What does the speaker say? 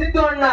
ಸಿದ್ದು ಅಣ್ಣ